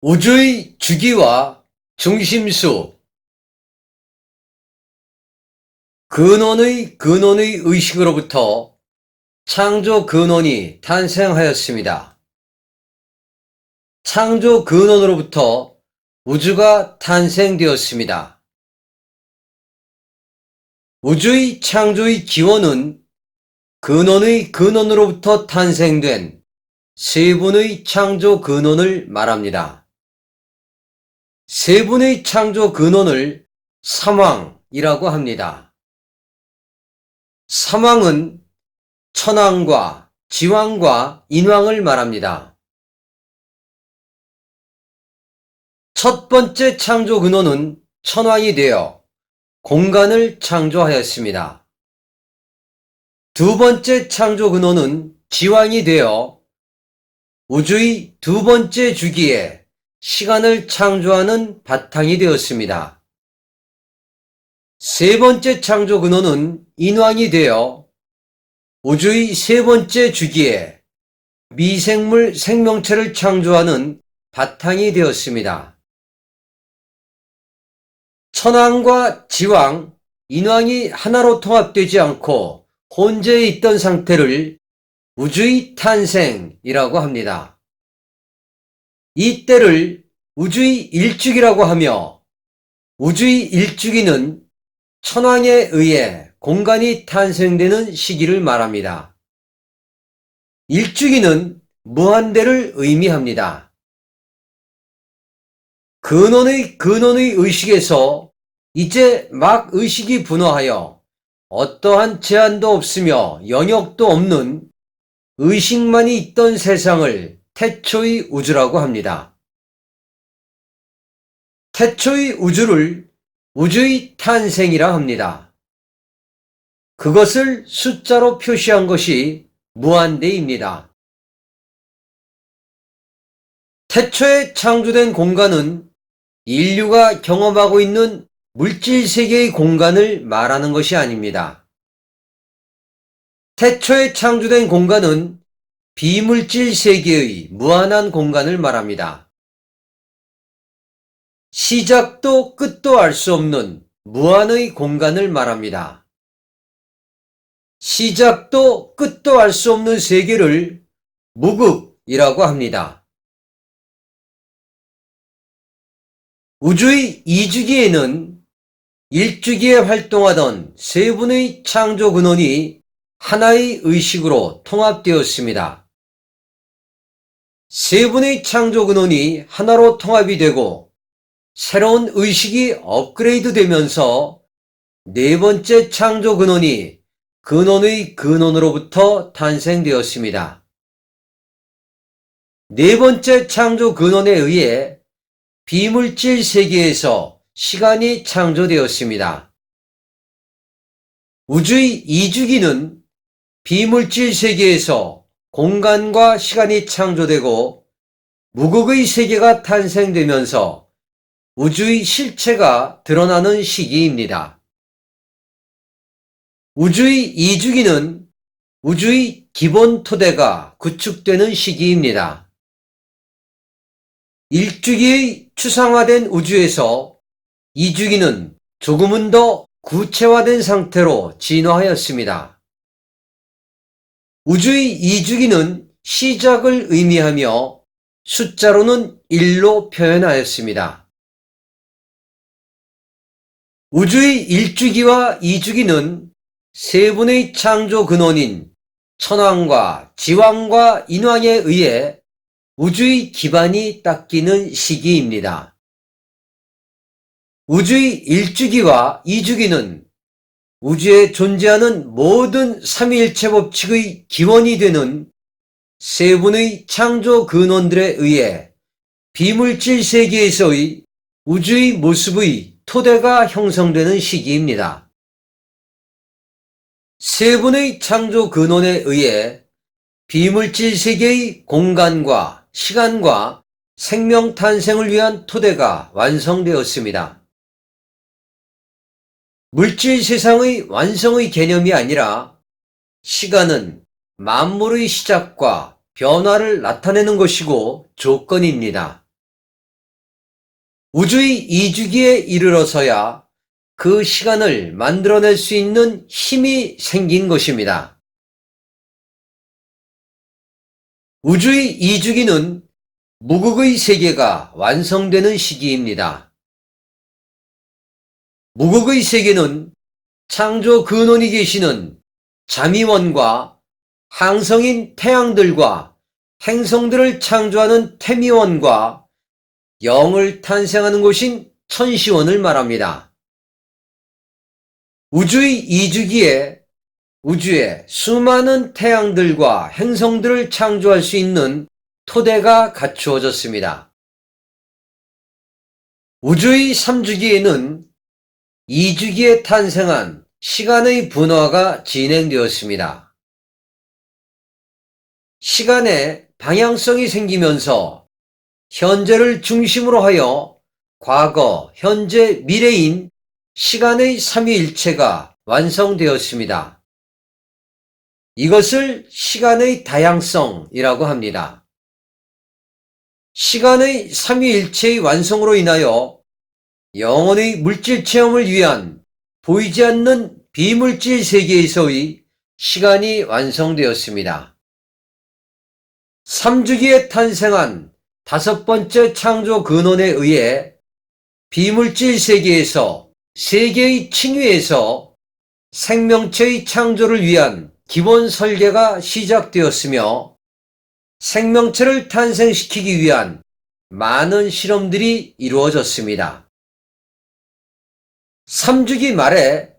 우주의 주기와 중심수 근원의 근원의 의식으로부터 창조 근원이 탄생하였습니다. 창조 근원으로부터 우주가 탄생되었습니다. 우주의 창조의 기원은 근원의 근원으로부터 탄생된 세 분의 창조 근원을 말합니다. 세 분의 창조 근원을 삼왕이라고 합니다. 삼왕은 천왕과 지왕과 인왕을 말합니다. 첫 번째 창조 근원은 천왕이 되어 공간을 창조하였습니다. 두 번째 창조 근원은 지왕이 되어 우주의 두 번째 주기에 시간을 창조하는 바탕이 되었습니다. 세 번째 창조 근원은 인왕이 되어 우주의 세 번째 주기에 미생물 생명체를 창조하는 바탕이 되었습니다. 천왕과 지왕, 인왕이 하나로 통합되지 않고 혼재해 있던 상태를 우주의 탄생이라고 합니다. 이 때를 우주의 일주기라고 하며 우주의 일주기는 천왕에 의해 공간이 탄생되는 시기를 말합니다. 일주기는 무한대를 의미합니다. 근원의 근원의 의식에서 이제 막 의식이 분화하여 어떠한 제한도 없으며 영역도 없는 의식만이 있던 세상을 태초의 우주라고 합니다. 태초의 우주를 우주의 탄생이라 합니다. 그것을 숫자로 표시한 것이 무한대입니다. 태초에 창조된 공간은 인류가 경험하고 있는 물질 세계의 공간을 말하는 것이 아닙니다. 태초에 창조된 공간은 비물질 세계의 무한한 공간을 말합니다. 시작도 끝도 알 수 없는 무한의 공간을 말합니다. 시작도 끝도 알 수 없는 세계를 무극이라고 합니다. 우주의 이주기에는 일주기에 활동하던 세 분의 창조 근원이 하나의 의식으로 통합되었습니다. 세 분의 창조 근원이 하나로 통합이 되고 새로운 의식이 업그레이드 되면서 네 번째 창조 근원이 근원의 근원으로부터 탄생되었습니다. 네 번째 창조 근원에 의해 비물질 세계에서 시간이 창조되었습니다. 우주의 이주기는 비물질 세계에서 공간과 시간이 창조되고 무극의 세계가 탄생되면서 우주의 실체가 드러나는 시기입니다. 우주의 이주기는 우주의 기본 토대가 구축되는 시기입니다. 일주기의 추상화된 우주에서 이주기는 조금은 더 구체화된 상태로 진화하였습니다. 우주의 이주기는 시작을 의미하며 숫자로는 1로 표현하였습니다. 우주의 일주기와 이주기는 세 분의 창조 근원인 천왕과 지왕과 인왕에 의해 우주의 기반이 닦이는 시기입니다. 우주의 일주기와 이주기는 우주에 존재하는 모든 삼위일체 법칙의 기원이 되는 세 분의 창조 근원들에 의해 비물질 세계에서의 우주의 모습의 토대가 형성되는 시기입니다. 세 분의 창조 근원에 의해 비물질 세계의 공간과 시간과 생명 탄생을 위한 토대가 완성되었습니다. 물질 세상의 완성의 개념이 아니라 시간은 만물의 시작과 변화를 나타내는 것이고 조건입니다. 우주의 이주기에 이르러서야 그 시간을 만들어낼 수 있는 힘이 생긴 것입니다. 우주의 이주기는 무극의 세계가 완성되는 시기입니다. 무극의 세계는 창조 근원이 계시는 자미원과 항성인 태양들과 행성들을 창조하는 태미원과 영을 탄생하는 곳인 천시원을 말합니다. 우주의 이주기에 우주에 수많은 태양들과 행성들을 창조할 수 있는 토대가 갖추어졌습니다. 우주의 3주기에는 2주기에 탄생한 시간의 분화가 진행되었습니다. 시간에 방향성이 생기면서 현재를 중심으로 하여 과거, 현재, 미래인 시간의 삼위일체가 완성되었습니다. 이것을 시간의 다양성이라고 합니다. 시간의 삼위일체의 완성으로 인하여 영혼의 물질 체험을 위한 보이지 않는 비물질 세계에서의 시간이 완성되었습니다. 3주기에 탄생한 다섯 번째 창조 근원에 의해 비물질 세계에서 세계의 칭위에서 생명체의 창조를 위한 기본 설계가 시작되었으며 생명체를 탄생시키기 위한 많은 실험들이 이루어졌습니다. 3주기 말에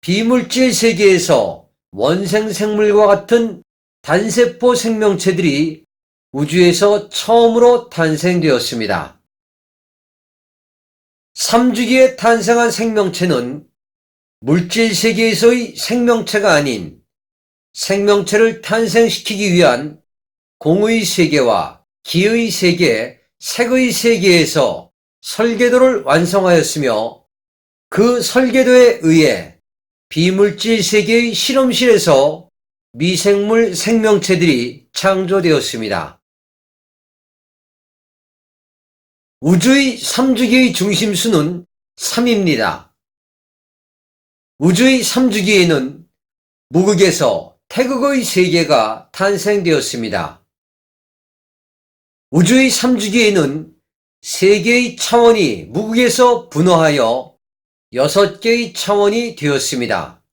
비물질 세계에서 원생 생물과 같은 단세포 생명체들이 우주에서 처음으로 탄생되었습니다. 3주기에 탄생한 생명체는 물질 세계에서의 생명체가 아닌 생명체를 탄생시키기 위한 공의 세계와 기의 세계, 색의 세계에서 설계도를 완성하였으며 그 설계도에 의해 비물질 세계의 실험실에서 미생물 생명체들이 창조되었습니다. 우주의 3주기의 중심수는 3입니다. 우주의 3주기에는 무극에서 태극의 세계가 탄생되었습니다. 우주의 3주기에는 세 개의 차원이 무극에서 분화하여 여섯 개의 차원이 되었습니다.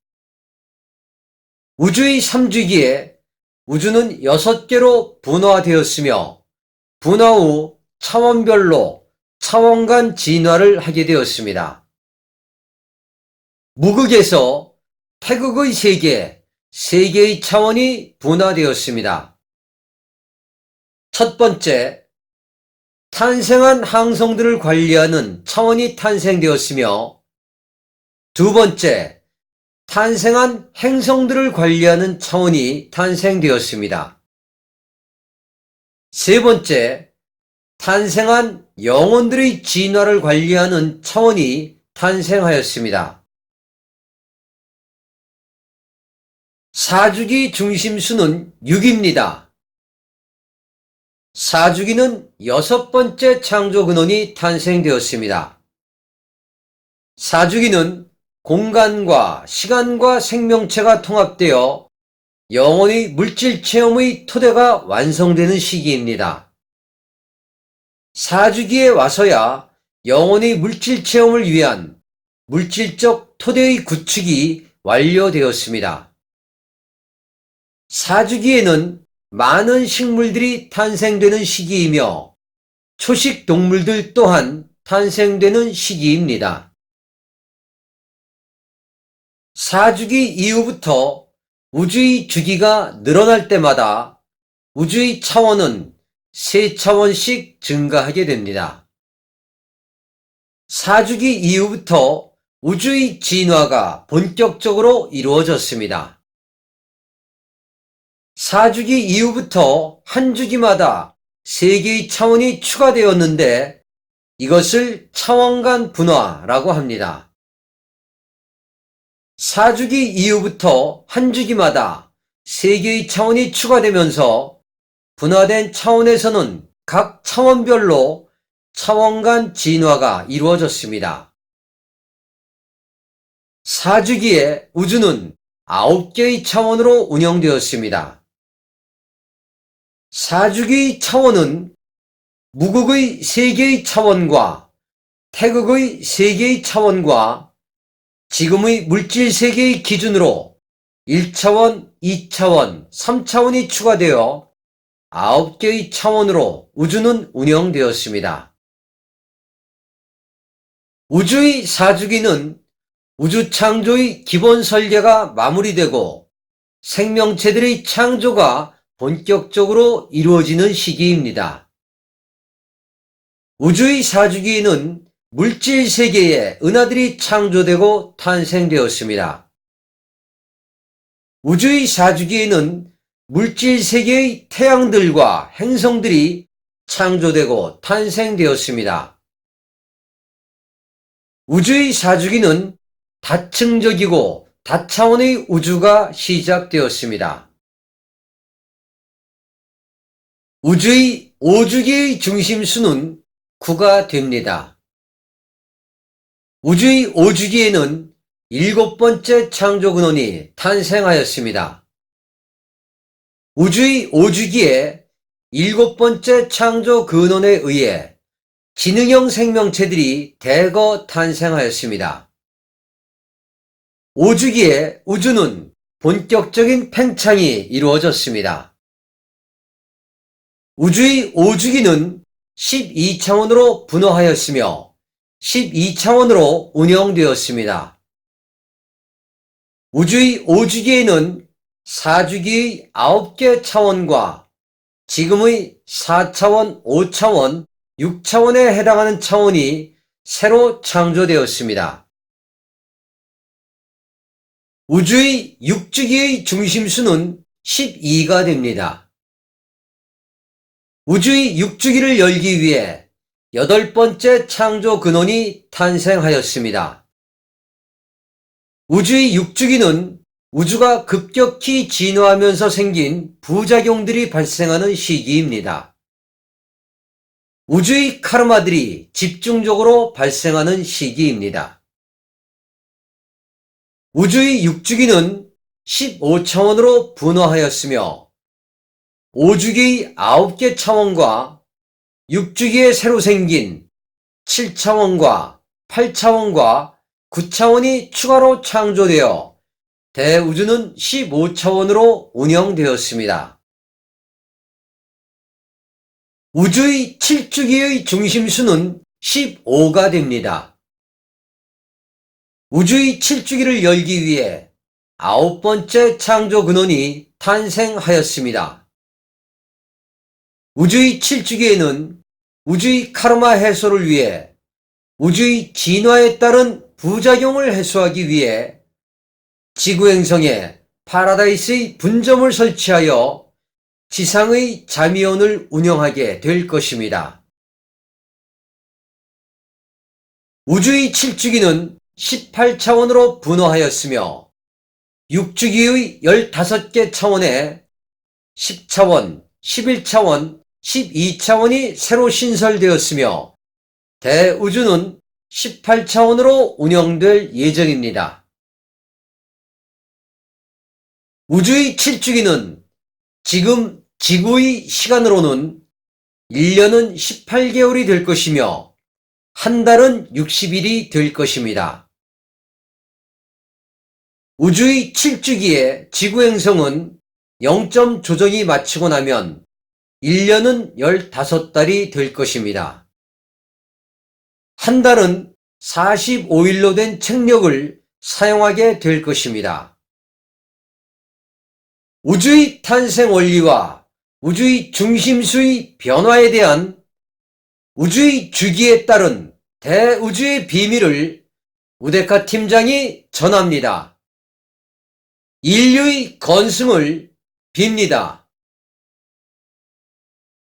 우주의 3주기에 우주는 여섯 개로 분화되었으며 분화 후 차원별로 차원 간 진화를 하게 되었습니다. 무극에서 태극의 세계, 세 개의 차원이 분화되었습니다. 첫 번째, 탄생한 항성들을 관리하는 차원이 탄생되었으며, 두 번째, 탄생한 행성들을 관리하는 차원이 탄생되었습니다. 세 번째, 탄생한 영혼들의 진화를 관리하는 차원이 탄생하였습니다. 사주기 중심수는 6입니다. 사주기는 여섯 번째 창조 근원이 탄생되었습니다. 사주기는 공간과 시간과 생명체가 통합되어 영혼의 물질 체험의 토대가 완성되는 시기입니다. 사주기에 와서야 영혼의 물질 체험을 위한 물질적 토대의 구축이 완료되었습니다. 사주기에는 많은 식물들이 탄생되는 시기이며 초식 동물들 또한 탄생되는 시기입니다. 사주기 이후부터 우주의 주기가 늘어날 때마다 우주의 차원은 세 차원씩 증가하게 됩니다. 사주기 이후부터 우주의 진화가 본격적으로 이루어졌습니다. 4주기 이후부터 한 주기마다 3개의 차원이 추가되었는데 이것을 차원 간 분화라고 합니다. 4주기 이후부터 한 주기마다 3개의 차원이 추가되면서 분화된 차원에서는 각 차원별로 차원 간 진화가 이루어졌습니다. 사주기에 우주는 9개의 차원으로 운영되었습니다. 사주기 차원은 무극의 3개의 차원과 태극의 3개의 차원과 지금의 물질 세계의 기준으로 1차원, 2차원, 3차원이 추가되어 9개의 차원으로 우주는 운영되었습니다. 우주의 사주기는 우주 창조의 기본 설계가 마무리되고 생명체들의 창조가 본격적으로 이루어지는 시기입니다. 우주의 사주기에는 물질 세계에 은하들이 창조되고 탄생되었습니다. 우주의 사주기에는 물질 세계의 태양들과 행성들이 창조되고 탄생되었습니다. 우주의 사주기는 다층적이고 다차원의 우주가 시작되었습니다. 우주의 오주기의 중심수는 9가 됩니다. 우주의 오주기에는 일곱 번째 창조 근원이 탄생하였습니다. 우주의 오주기에 일곱 번째 창조 근원에 의해 지능형 생명체들이 대거 탄생하였습니다. 오주기에 우주는 본격적인 팽창이 이루어졌습니다. 우주의 오주기는 12차원으로 분화하였으며 12차원으로 운영되었습니다. 우주의 오주기에는 사주기의 9개 차원과 지금의 4차원, 5차원, 6차원에 해당하는 차원이 새로 창조되었습니다. 우주의 6주기의 중심수는 12가 됩니다. 우주의 6주기를 열기 위해 여덟 번째 창조 근원이 탄생하였습니다. 우주의 6주기는 우주가 급격히 진화하면서 생긴 부작용들이 발생하는 시기입니다. 우주의 카르마들이 집중적으로 발생하는 시기입니다. 우주의 6주기는 15차원으로 분화하였으며 5주기의 9개 차원과 6주기에 새로 생긴 7차원과 8차원과 9차원이 추가로 창조되어 대우주는 15차원으로 운영되었습니다. 우주의 7주기의 중심수는 15가 됩니다. 우주의 7주기를 열기 위해 아홉 번째 창조 근원이 탄생하였습니다. 우주의 7주기에는 우주의 카르마 해소를 위해 우주의 진화에 따른 부작용을 해소하기 위해 지구행성에 파라다이스의 분점을 설치하여 지상의 자미원을 운영하게 될 것입니다. 우주의 7주기는 18차원으로 분화하였으며 6주기의 15개 차원에 10차원, 11차원, 12차원이 새로 신설되었으며 대우주는 18차원으로 운영될 예정입니다. 우주의 7주기는 지금 지구의 시간으로는 1년은 18개월이 될 것이며 한 달은 60일이 될 것입니다. 우주의 7주기에 지구 행성은 0점 조정이 마치고 나면 1년은 15달이 될 것입니다. 한 달은 45일로 된 책력을 사용하게 될 것입니다. 우주의 탄생 원리와 우주의 중심수의 변화에 대한 우주의 주기에 따른 대우주의 비밀을 우데카 팀장이 전합니다. 인류의 건승을 빕니다.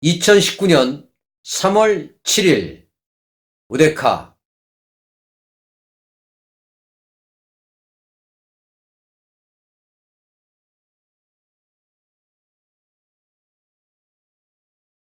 2019년 3월 7일 우데카